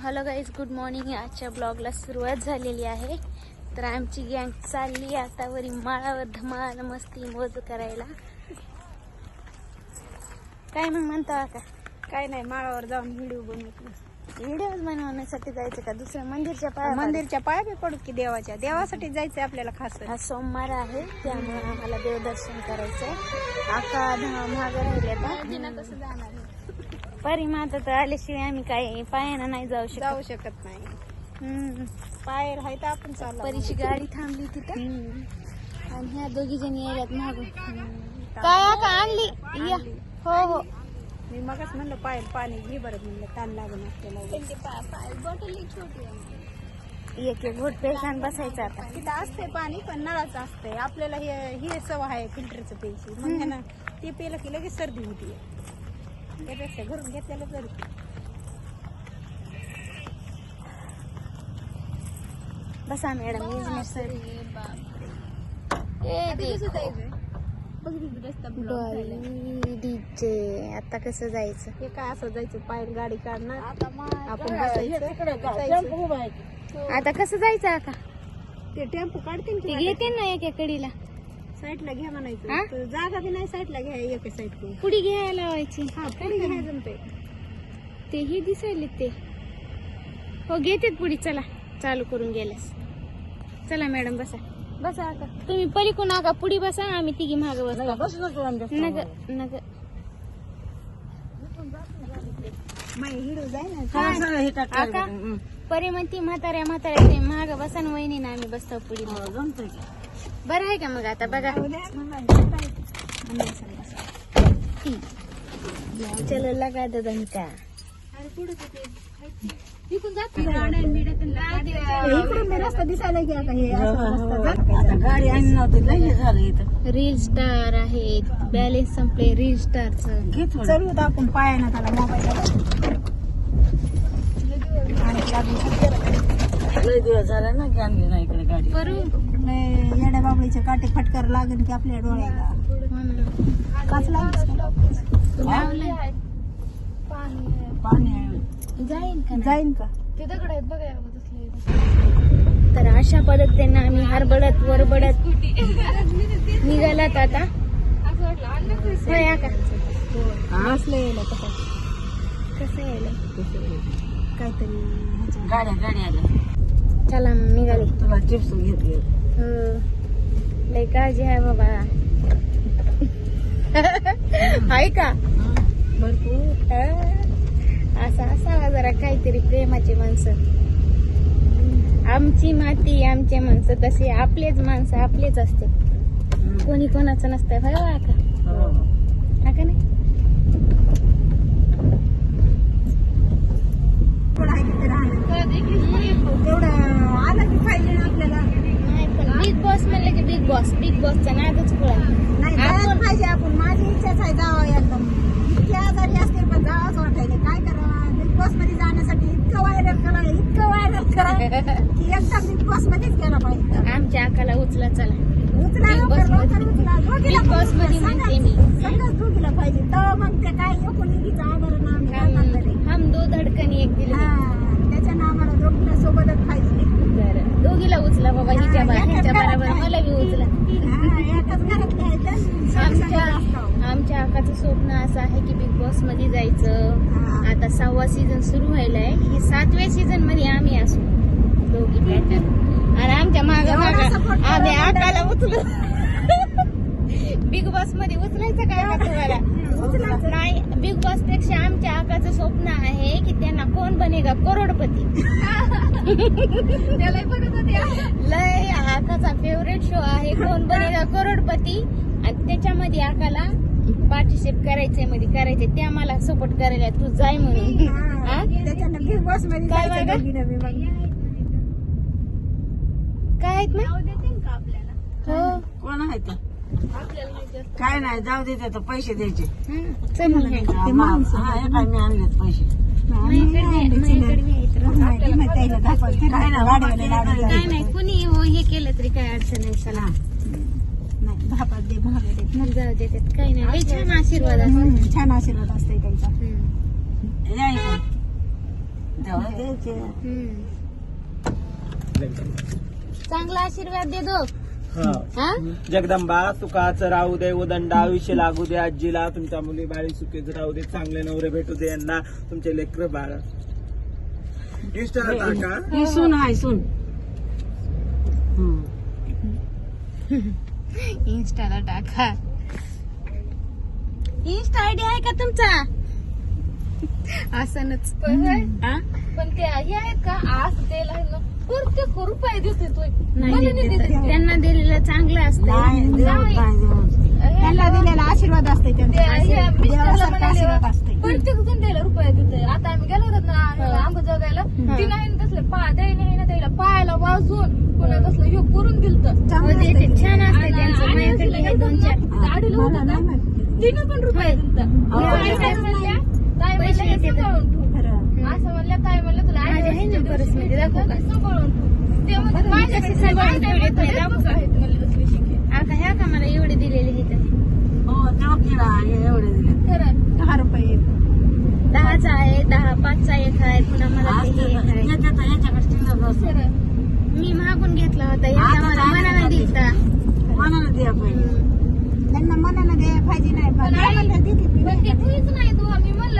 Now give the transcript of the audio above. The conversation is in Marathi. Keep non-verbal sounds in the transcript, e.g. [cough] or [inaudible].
हॅलो गाईज गुड मॉर्निंग आजच्या ब्लॉगला सुरुवात झालेली आहे. तर आमची गँग चालली आता वरी माळावर धमाल मस्ती मोज करायला. काय मग म्हणता का काय नाही माळावर जाऊन व्हिडिओ बनवतो. व्हिडिओ बनवण्यासाठी जायचं का? दुसऱ्या मंदिरच्या पाया मंदिरच्या पाया बी पडू की देवाच्या? देवासाठी जायचंय आपल्याला खास हा सोमवार आहे त्यामुळे आम्हाला देवदर्शन करायचंय. आका दहा महाग राहिले आता कसं जाणार? परी माता तर आल्याशिवाय आम्ही काय पायानं नाही जाऊ शकत. जाऊ शकत नाही. हम्म. पाय आहे तर आपण चालू परीची गाडी थांबली तिथं. आणि ह्या दोघी जणी यायल्यात मागून. काय आका आणली? या. हो हो. मी मगच म्हणलं पाय पाणी घे बरं म्हणलं ताण लागून आपल्याला. एक एक घोट पेशान बसायचं आता. तिथं असते पाणी पण नळाचं असतंय. आपल्याला हे हे सवय आहे फिल्टरचं प्यायची मग ह्यानं ते पिलं की लगेच सर्दी होती त्यापेक्षा घरून घेतलेलं बरं बसा मॅडम बिझनेस ए डीजे आता कसं जायचं? हे काय असं जायचं? पाय गाडी काढणार. आपण बसायचं. आता कसं जायचं आता? ते टेम्पो काढते घेते ना एका कडीला साईडला घ्या हा? म्हणायचं तर जागा बी नाही साईडला घ्या एका साईड पुढी घ्यायला लावायची. हा पुढे घ्या जमते ते. ही दिसायले ते. हो घेतेत पुढी चला. चालू करून गेल्यास. चला मॅडम बसा. बसा आता. तुम्ही पलीकडून नका पुढी बसा आम्ही तिघी माग बसतो. नग नग हिडो जाय ना. आका परी म्हणती म्हाताऱ्या म्हाताऱ्या ते माग बसा ना वहिनी ना आम्ही बसतो पुढी. बरं आहे का मग आता? बघा. चलो लगा दादा का इकडून मी रस्ता दिसायला की आता हे असं रस्ता जात रील स्टार आहेत. बॅलेन्स संपले रील स्टारचं चलू आता आपण पायानं त्याला मोबाईल करू येड्या बाबळीचे काटे फटकार लागेल की आपल्या डोळ्याला. ना. काच लागेल लावलंय. जाईन का? जाईन का? तर अशा पद्धतीने आम्ही हरबडत वरबडत निघालात आता. का? असलं कसं कसं यायला? काहीतरी चला मग निघाले तुला चिप्स घेतले लय काळजी आहे बाबा? आहे का? भरपूर. असं असावा जरा काहीतरी प्रेमाची माणसं. आमची माती आमचे माणसं तसे आपलेच माणसं आपलेच असते कोणी कोणाचं नसतंय होय बा का? हा का नाही थोडं आहे तिथे राहणं तेवढं आलं की पाहिजे ना आपल्याला नाही पण बिग बॉस म्हणलं की बिग बॉस बिग बॉसचा नादच नाही जायला पाहिजे आपण. माझी इच्छाच आहे जावं एकदम. इतके आजारी असते पण जावंच वाटायला. काय करावं? बिग बॉसमध्ये जाण्यासाठी इतकं व्हायरल करा इतकं व्हायरल करा [laughs] की एकदम बिग बॉस मध्येच गेला पाहिजे आमच्या आकाला उचला चला. उचला लवकर, लवकरमध्ये. उचला. दोघीला Big पण Boss मध्ये उचला. म्हणते मी. सगळ्याच- सगळ्याच दोघीला पाहिजे तेव्हा मग ते काय एकूण एकीचं आभार नाम करणार तरी. हम दो धडकनी एक दिली हा, त्याच्यानं आम्हाला दोघीला सोबतच पाहिजे बरं दोघीला उचला बाबा हिच्या बा- हिच्या बरोबर मला बी उचला हा, एकाच घरात घ्यायचं आमच्या संसार असतो. आमच्या आकाचं स्वप्न असं आहे की बिग बॉसमध्ये जायचं. आता सहावा सीझन सुरू व्हायलाय. हे सातव्या सीझनमध्ये आम्ही असू. दोघी पॅटर्न आणि आमच्या माग आम्ही आकाला उचलू. [laughs] बिग बॉसमध्ये उचलायचं काय का तुम्हाला? नाही बिग बॉसपेक्षा आमच्या आकाचं स्वप्न आहे की त्यांना कोण बनेगा? करोडपती. लय आकाचा फेवरेट शो आहे. कोण बनेगा? करोडपती. आणि त्याच्यामध्ये आकाला पार्टिसिपेट करायचंयमध्ये करायचंय ते आम्हाला सपोर्ट करायला तू जाय म्हणून हा, हा? त्याच्यानं बिग बॉसमध्ये काय जायचं बघा? दोघीनं बी मग. काय आहेत ना हो कोण आहे ते काय नाही जाऊ दे तर पैसे द्यायचे हं, चल मग. मा- माणसं. हा हे काय मी आणलेत पैसे माझ्याकडे नाही माझ्याकडे. नाही आहेत. नाही, ती काय नाही. काय कुणी हो हे केलं तरी काय अडचण नाही चला दहा पाच दे जाऊ दे त्यात काही नाही छान आशीर्वाद हम्म, छान आशीर्वाद असते त्यांचा हं. द्यायचे हम्म. चांगला आशीर्वाद दे दो हा. हा जगदंबा सुखाचं राहू दे उदंड आयुष्य लागू दे आजीला तुमच्या मुली बाळी सुखीच राहू दे चांगले नवरे भेटू दे यांना तुमचे लेकर बाळ इंस्टाला टाका ही सून आहे सून हम्म. इन्स्टाला टाका. इन्स्टा आयडी आहे का तुमचा? असनच. हा? पण ते हे आहेत का? आज ना, प्रत्येक रुपये देते तू. नाही. त्यांना दिलेलं चांगलं असतं. त्यांना दिलेला आशीर्वाद असते प्रत्येक जण त्याला रुपये देते. आता आम्ही गेलो होतो ना आंब जगायला. ती नाही ना तसले पा द्याय नाही ना त्याला पायाला वाजून पुन्हा तसलं हे करून दिलत. छान असते त्यांचं माझ्याकडे आहे दोन चार गाडीला होतं का. तिनं पण रुपये हे. असं म्हणल्या ताई म्हणलं तुला. आता ह्या का? मला एवढे दिलेले हे. हो एवढे दिले दहा रुपये दहाचा आहे दहा पाचचा एक आहे पुन्हा मला मी मागून घेतला होता मनाला. दिलता. मनानं द्या पहिले. त्यांना मनानं द्यायला पाहिजे नाही पण पण आई- म्हणतात देते ती पण ते ठेवीच नाही तू आम्ही म्हणलं